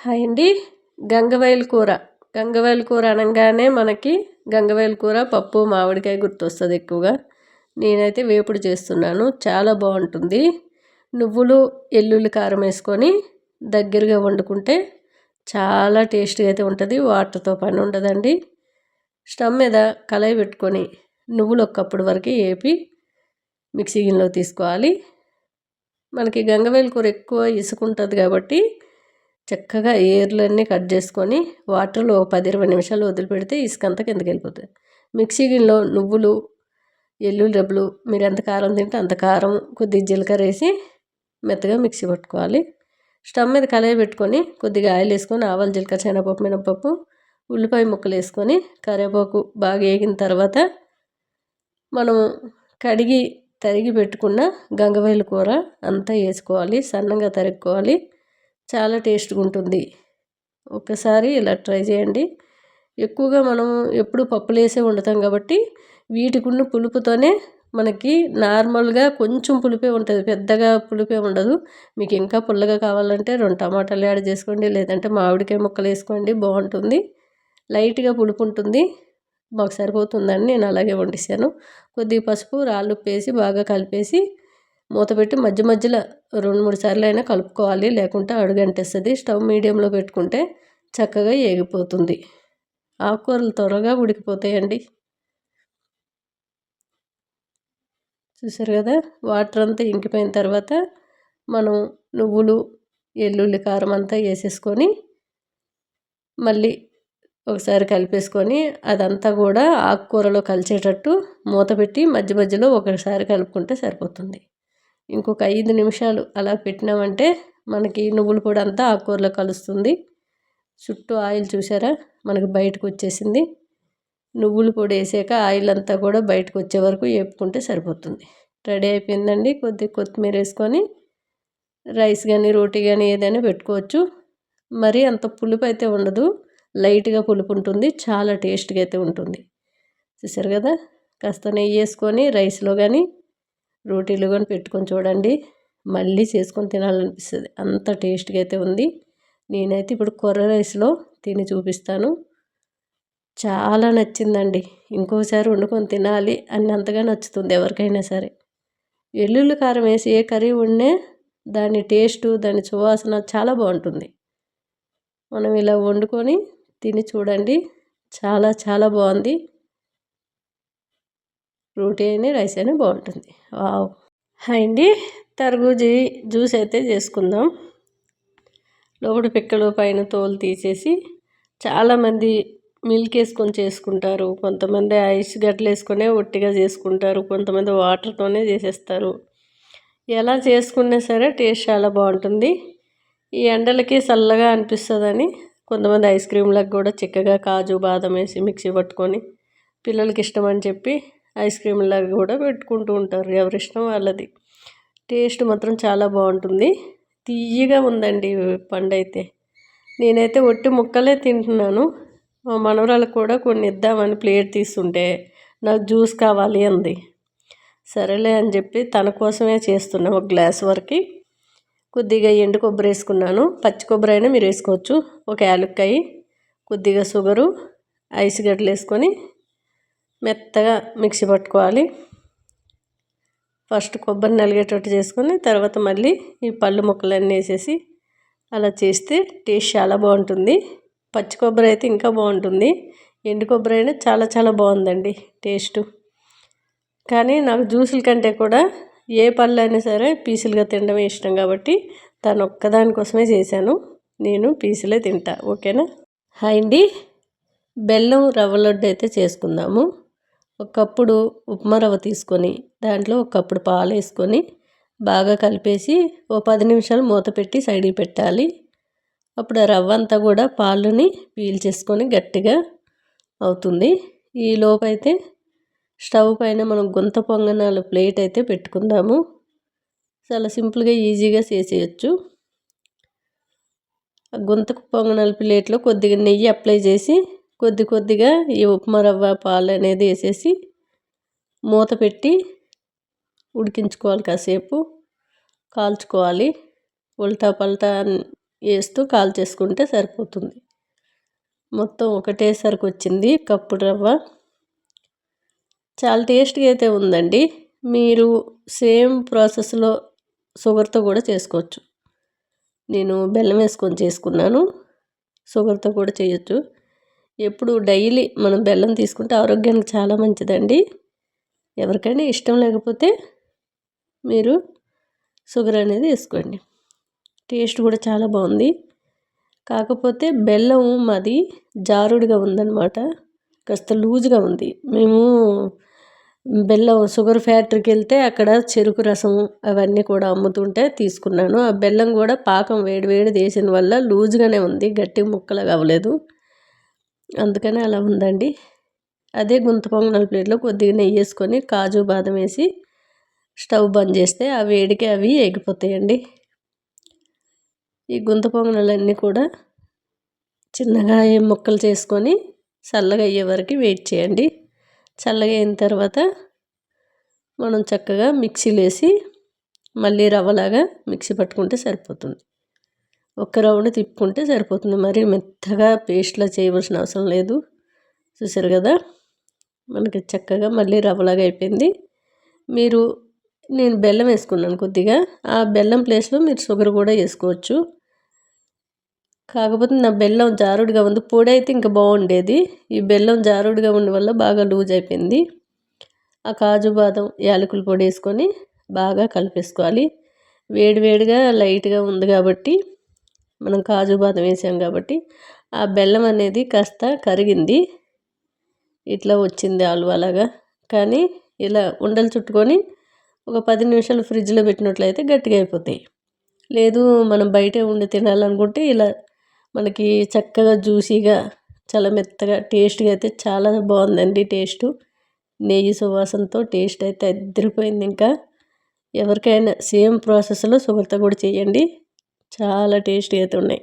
Hi అండి. గంగవైల్ కూర. గంగవైల్ కూర అనగానే మనకి గంగవైల్ కూర పప్పు మామిడికాయ గుర్తొస్తుంది ఎక్కువగా. నేనైతే వేపుడు చేస్తున్నాను. చాలా బాగుంటుంది. నువ్వులు ఎల్లుల్లి కారం వేసుకొని దగ్గరగా వండుకుంటే చాలా టేస్ట్గా అయితే ఉంటుంది. వాటర్తో పని ఉండదండి. స్టవ్ మీద కళాయి పెట్టుకొని నువ్వులు ఒక్కప్పుడు వరకు వేపి మిక్సీ గిన్నెలో తీసుకోవాలి. మనకి గంగవేలు కూర ఎక్కువ ఇసుకుంటుంది కాబట్టి చక్కగా ఏర్లన్నీ కట్ చేసుకొని వాటర్లో ఒక పది ఇరవై నిమిషాలు వదిలిపెడితే ఇసుకంతా కిందకి వెళ్ళిపోతుంది. మిక్సీ గిన్నెలో నువ్వులు ఎల్లుల్లి రెబ్బలు మీరు ఎంత కారం తింటే అంత కారం కొద్దిగా జీలకర్ర వేసి మెత్తగా మిక్సీ పట్టుకోవాలి. స్టవ్ మీద కళాయి పెట్టుకొని కొద్దిగా ఆయిల్ వేసుకొని ఆవాలు జీలకర్ర శనగపప్పు మినపప్పు ఉల్లిపాయ ముక్కలు వేసుకొని కరివేపాకు బాగా వేగిన తర్వాత మనము కడిగి తరిగి పెట్టుకున్న గంగవాయిల కూర అంతా వేసుకోవాలి. సన్నగా తరుక్కోవాలి. చాలా టేస్ట్గా ఉంటుంది ఒకసారి ఇలా ట్రై చేయండి. ఎక్కువగా మనం ఎప్పుడు పప్పులు వేసే వండుతాం కాబట్టి వీటికున్న పులుపుతోనే మనకి నార్మల్గా కొంచెం పులిపే ఉంటుంది. పెద్దగా పులిపే ఉండదు. మీకు ఇంకా పుల్లగా కావాలంటే రెండు టమాటాలు యాడ్ చేసుకోండి. లేదంటే మామిడికాయ ముక్కలు వేసుకోండి బాగుంటుంది లైట్గా పులుపు ఉంటుంది మాకు సరిపోతుందని నేను అలాగే వండిస్తాను కొద్దిగా పసుపు రాళ్ళు వేసి బాగా కలిపేసి మూత పెట్టి మధ్య మధ్యలో రెండు మూడు సార్లు అయినా కలుపుకోవాలి. లేకుంటే అడుగంటేస్తుంది. స్టవ్ మీడియంలో పెట్టుకుంటే చక్కగా ఏగిపోతుంది. ఆకుకూరలు త్వరగా ఉడికిపోతాయండి. చూసారు కదా? వాటర్ అంతా ఇంకిపోయిన తర్వాత మనం నువ్వులు ఎల్లుల్లి కారం అంతా వేసేసుకొని మళ్ళీ ఒకసారి కలిపేసుకొని అదంతా కూడా ఆకుకూరలో కలిసేటట్టు మూత పెట్టి మధ్య మధ్యలో ఒకసారి కలుపుకుంటే సరిపోతుంది. ఇంకొక ఐదు నిమిషాలు అలా పెట్టినామంటే మనకి నువ్వులు పొడి అంతా ఆకుకూరలో కలుస్తుంది. చుట్టూ ఆయిల్ చూసారా? మనకి బయటకు వచ్చేసింది. నువ్వుల పొడి వేసాక ఆయిల్ అంతా కూడా బయటకు వచ్చే వరకు వేపుకుంటే సరిపోతుంది. రెడీ అయిపోయిందండి. కొద్ది కొత్తిమీర వేసుకొని రైస్ కానీ రోటీ కానీ ఏదైనా పెట్టుకోవచ్చు. మరీ అంత పులుపు అయితే ఉండదు. లైట్గా పులుపు ఉంటుంది. చాలా టేస్ట్గా అయితే ఉంటుంది. చూసారు కదా? కాస్త నెయ్యి వేసుకొని రైస్లో కానీ రోటీలు కానీ పెట్టుకొని చూడండి. మళ్ళీ చేసుకొని తినాలనిపిస్తుంది. అంత టేస్ట్గా అయితే ఉంది. నేనైతే ఇప్పుడు కొర్ర రైస్లో తిని చూపిస్తాను. చాలా నచ్చిందండి. ఇంకోసారి వండుకొని తినాలి అని అంతగా నచ్చుతుంది ఎవరికైనా సరే. వెల్లుల్లి కారం వేసి ఏ కర్రీ వండే దాని టేస్టు దాని సువాసన చాలా బాగుంటుంది. మనం ఇలా వండుకొని తిని చూడండి. చాలా చాలా బాగుంది. రోటీ అయినా రైస్ అయినా బాగుంటుంది. హాయ్ అండి తర్బూజీ జ్యూస్ అయితే చేసుకుందాం. లోపల పిక్కలు పైన తోలు తీసేసి చాలామంది మిల్క్ వేసుకొని చేసుకుంటారు. కొంతమంది ఐస్ గడ్డలు వేసుకునే ఒట్టిగా చేసుకుంటారు. కొంతమంది వాటర్తోనే చేసేస్తారు. ఎలా చేసుకున్నా సరే టేస్ట్ చాలా బాగుంటుంది. ఈ ఎండలకి చల్లగా అనిపిస్తుందని కొంతమంది ఐస్ క్రీమ్లకు కూడా చిక్కగా కాజు బాదం వేసి మిక్సీ పట్టుకొని పిల్లలకి ఇష్టం అని చెప్పి ఐస్ క్రీమ్లాగా కూడా పెట్టుకుంటూ ఉంటారు. ఎవరి ఇష్టం వాళ్ళది. టేస్ట్ మాత్రం చాలా బాగుంటుంది. తీయగా ఉందండి పండు అయితే నేనైతే ఒట్టి ముక్కలే తింటున్నాను. మా మనవరాలకు కూడా కొన్ని ఇద్దామని ప్లేట్ తీస్తుంటే నాకు జ్యూస్ కావాలి అంది. సరేలే అని చెప్పి తన కోసమే చేస్తున్నాను ఒక గ్లాస్ వరకు. కొద్దిగా ఎండు కొబ్బరి వేసుకున్నాను. పచ్చి కొబ్బరి అయినా మీరు వేసుకోవచ్చు. ఒక యాలక్కాయ కొద్దిగా షుగరు ఐస్ గడ్డలు వేసుకొని మెత్తగా మిక్సీ పట్టుకోవాలి. ఫస్ట్ కొబ్బరి నలిగేటట్టు చేసుకొని తర్వాత మళ్ళీ ఈ పళ్ళు ముక్కలన్నీ వేసేసి అలా చేస్తే టేస్ట్ చాలా బాగుంటుంది. పచ్చి కొబ్బరి అయితే ఇంకా బాగుంటుంది. ఎండు కొబ్బరి అయినా చాలా చాలా బాగుందండి టేస్ట్. కానీ నాకు జ్యూసుల కంటే కూడా ఏ పళ్ళు అయినా సరే పీసులుగా తినడమే ఇష్టం కాబట్టి తను ఒక్కదానికోసమే చేశాను. నేను పీసులే తింటా ఓకేనా? హాయ్ అండి. బెల్లం రవ్వ లడ్డు అయితే చేసుకుందాము. ఒక కప్పుడు ఉప్మా రవ్వ తీసుకొని దాంట్లో ఒక కప్పుడు పాలు వేసుకొని బాగా కలిపేసి ఓ పది నిమిషాలు మూత పెట్టి సైడ్కి పెట్టాలి. అప్పుడు ఆ రవ్వ అంతా కూడా పాలుని పీల్చేసుకొని గట్టిగా అవుతుంది. ఈ లోపైతే స్టవ్ పైన మనం గుంత పొంగనాల ప్లేట్ అయితే పెట్టుకుందాము. చాలా సింపుల్గా ఈజీగా చేసేయచ్చు. గుంత పొంగనాల ప్లేట్లో కొద్దిగా నెయ్యి అప్లై చేసి కొద్ది కొద్దిగా ఈ ఉప్మా రవ్వ పాలు అనేది వేసేసి మూత పెట్టి ఉడికించుకోవాలి కాసేపు. కాల్చుకోవాలి. ఉల్టా పల్టా వేస్తూ కాల్చేసుకుంటే సరిపోతుంది. మొత్తం ఒకటేసరికి వచ్చింది కప్పుడు రవ్వ. చాలా టేస్ట్గా అయితే ఉందండి. మీరు సేమ్ ప్రాసెస్లో షుగర్తో కూడా చేసుకోవచ్చు. నేను బెల్లం వేసుకొని చేసుకున్నాను. షుగర్తో కూడా చేయొచ్చు. ఎప్పుడు డైలీ మనం బెల్లం తీసుకుంటే ఆరోగ్యానికి చాలా మంచిదండి. ఎవరికైనా ఇష్టం లేకపోతే మీరు షుగర్ అనేది వేసుకోండి. టేస్ట్ కూడా చాలా బాగుంది. కాకపోతే బెల్లం మాది జారుడుగా ఉందన్నమాట. కాస్త లూజ్గా ఉంది. మేము బెల్లం షుగర్ ఫ్యాక్టరీకి వెళ్తే అక్కడ చెరుకు రసం అవన్నీ కూడా అమ్ముతుంటే తీసుకున్నాను. ఆ బెల్లం కూడా పాకం వేడి వేడి చేసిన వల్ల లూజ్గానే ఉంది. గట్టి ముక్కలు అవ్వలేదు. అందుకని అలా ఉందండి. అదే గుంత పొంగనాల ప్లేట్లో కొద్దిగా నెయ్యి వేసుకొని కాజు బాదం వేసి స్టవ్ బంద్ చేస్తే ఆ వేడికి అవి ఎగిపోతాయండి ఈ గుంత పొంగనాలన్నీ కూడా చిన్నగా ముక్కలు చేసుకొని చల్లగా అయ్యే వరకు వెయిట్ చేయండి. చల్లగా అయిన తర్వాత మనం చక్కగా మిక్సీలో వేసి మళ్ళీ రవ్వలాగా మిక్సీ పట్టుకుంటే సరిపోతుంది. ఒక్క రౌండ్ తిప్పుకుంటే సరిపోతుంది. మరి మెత్తగా పేస్ట్లా చేయవలసిన అవసరం లేదు. చూసారు కదా? మనకి చక్కగా మళ్ళీ రవ్వలాగా అయిపోయింది. మీరు నేను బెల్లం వేసుకున్నాను కొద్దిగా. ఆ బెల్లం ప్లేస్లో మీరు షుగర్ కూడా వేసుకోవచ్చు. కాకపోతే నా బెల్లం జారుడుగా ఉంది. పొడి అయితే ఇంకా బాగుండేది. ఈ బెల్లం జారుడుగా ఉండడం వల్ల బాగా లూజ్ అయిపోయింది. ఆ కాజు బాదం యాలకుల పొడి వేసుకొని బాగా కలిపేసుకోవాలి. వేడివేడిగా లైట్గా ఉంది కాబట్టి మనం కాజు బాదం వేసాం కాబట్టి ఆ బెల్లం అనేది కాస్త కరిగింది. ఇట్లా వచ్చింది అలాగా. కానీ ఇలా ఉండలు చుట్టుకొని ఒక పది నిమిషాలు ఫ్రిడ్జ్లో పెట్టినట్లయితే గట్టిగా అయిపోతాయి. లేదు మనం బయటే ఉండి తినాలనుకుంటే ఇలా మనకి చక్కగా జ్యూసీగా చాలా మెత్తగా టేస్ట్గా అయితే చాలా బాగుందండి టేస్టు. నెయ్యి సువాసనతో టేస్ట్ అయితే అద్దరిపోయింది ఇంకా. ఎవరికైనా సేమ్ ప్రాసెస్లో సుగర్తో కూడా చేయండి. చాలా టేస్టీ అయితే ఉన్నాయి.